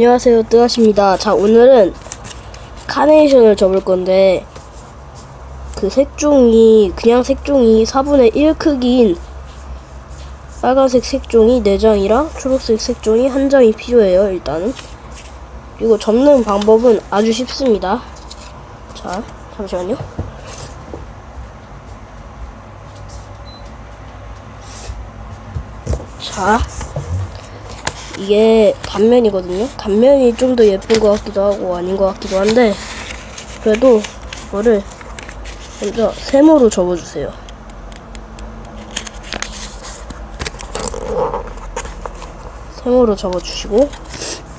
안녕하세요 뜨아십니다. 자 오늘은 카네이션을 접을 건데 그 색종이 그냥 색종이 4분의 1 크기인 빨간색 색종이 4장이랑 초록색 색종이 1장이 필요해요 일단은 그리고 접는 방법은 아주 쉽습니다. 자 잠시만요. 자 이게 단면이거든요. 단면이 좀 더 예쁜 것 같기도 하고 아닌 것 같기도 한데 그래도 이거를 먼저 세모로 접어주세요. 세모로 접어주시고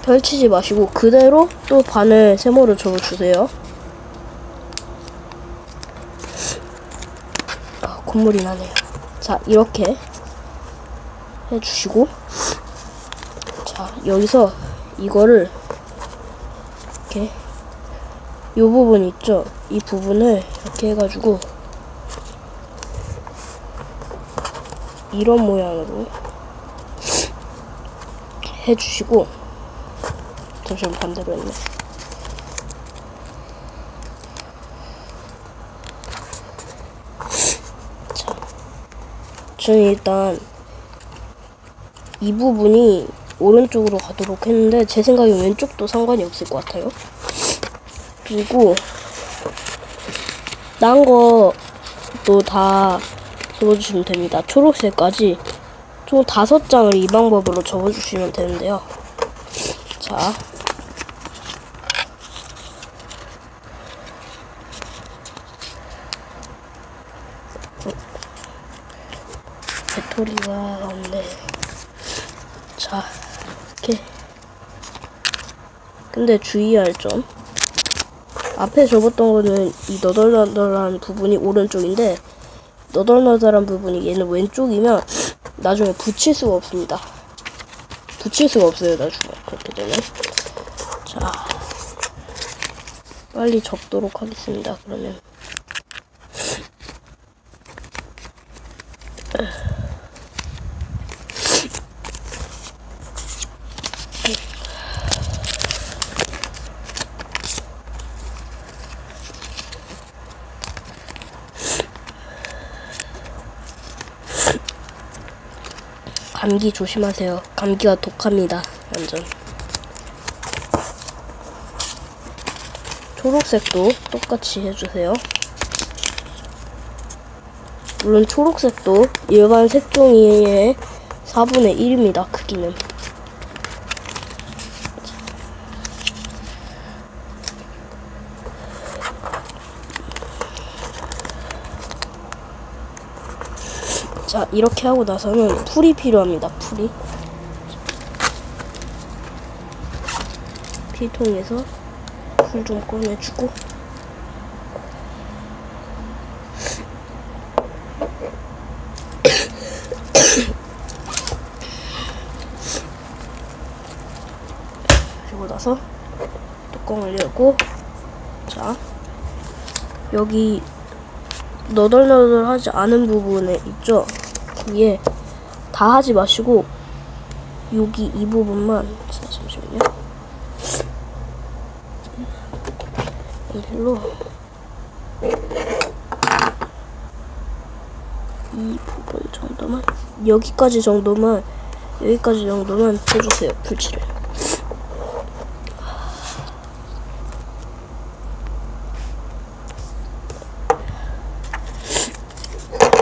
펼치지 마시고 그대로 또 반을 세모로 접어주세요. 아, 콧물이 나네요. 자 이렇게 해주시고 자, 여기서 이거를 이렇게 이 부분 있죠? 이 부분을 이렇게 해가지고 이런 모양으로 해주시고 잠시만 반대로 했네. 자, 저는 일단 이 부분이 오른쪽으로 가도록 했는데 제 생각에 왼쪽도 상관이 없을 것 같아요. 그리고 딴 것도 다 접어주시면 됩니다. 초록색까지 총 다섯 장을 이 방법으로 접어주시면 되는데요. 자. 배터리가 없네. 자, 이렇게. 근데 주의할 점. 앞에 접었던 거는 이 너덜너덜한 부분이 오른쪽인데, 너덜너덜한 부분이 얘는 왼쪽이면 나중에 붙일 수가 없습니다. 붙일 수가 없어요, 나중에. 그렇게 되면. 자. 빨리 접도록 하겠습니다, 그러면. 감기 조심하세요. 감기가 독합니다. 완전. 초록색도 똑같이 해주세요. 물론 초록색도 일반 색종이의 4분의 1입니다. 크기는. 자, 이렇게 하고 나서는 풀이 필요합니다. 풀이. 피통에서 풀 좀 꺼내주고. 그리고 나서 뚜껑을 열고 자 여기 너덜너덜하지 않은 부분에 있죠? 위에 다 하지 마시고 여기 이 부분만 자, 잠시만요. 일로 이 부분 정도만 여기까지 정도만 여기까지 정도만 해주세요 풀칠을.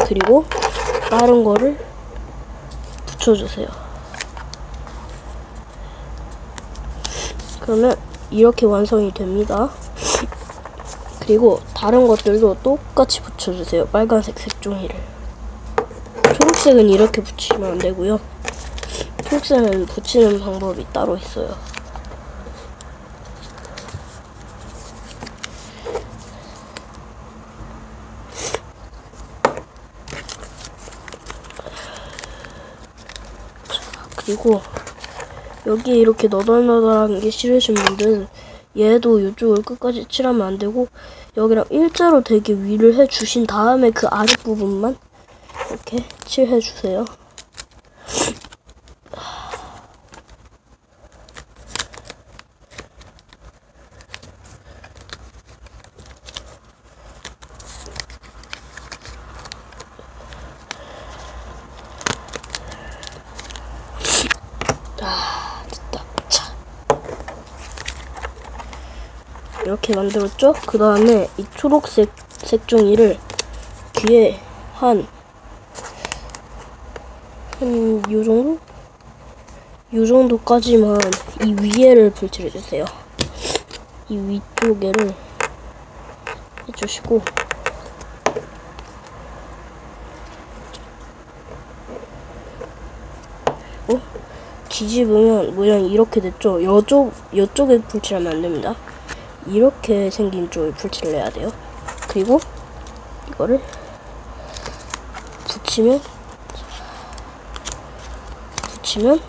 그리고 다른 거를 붙여주세요. 그러면 이렇게 완성이 됩니다. 그리고 다른 것들도 똑같이 붙여주세요. 빨간색 색종이를. 초록색은 이렇게 붙이면 안 되고요. 초록색은 붙이는 방법이 따로 있어요. 그리고 여기에 이렇게 너덜너덜한 게 싫으신 분들은 얘도 이쪽을 끝까지 칠하면 안 되고 여기랑 일자로 되게 위를 해 주신 다음에 그 아랫부분만 이렇게 칠해 주세요. 이렇게 만들었죠? 그 다음에 이 초록색 색종이를 귀에 한, 한, 요 정도? 요 정도까지만 이 위에를 불칠해주세요. 이 위쪽에를 해주시고, 어? 뒤집으면 모양이 이렇게 됐죠? 여쪽, 여쪽에 불칠하면 안 됩니다. 이렇게 생긴 쪽에 불칠을 해야 돼요. 그리고 이거를 붙이면 붙이면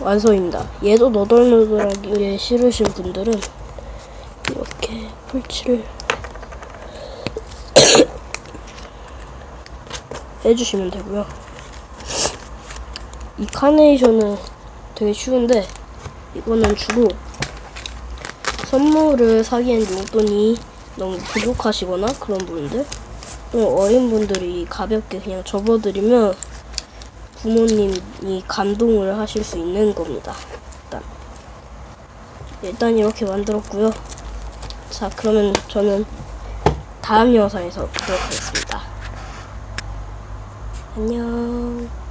완성입니다. 얘도 너덜너덜하게 싫으신 분들은 이렇게 풀칠을 해주시면 되고요. 이 카네이션은 되게 쉬운데 이거는 주로 선물을 사기엔 용돈이 너무 부족하시거나 그런 분들 또 어린 분들이 가볍게 그냥 접어드리면 부모님이 감동을 하실 수 있는 겁니다. 일단 일단 이렇게 만들었고요. 자 그러면 저는 다음 영상에서 보도록 하겠습니다. 안녕.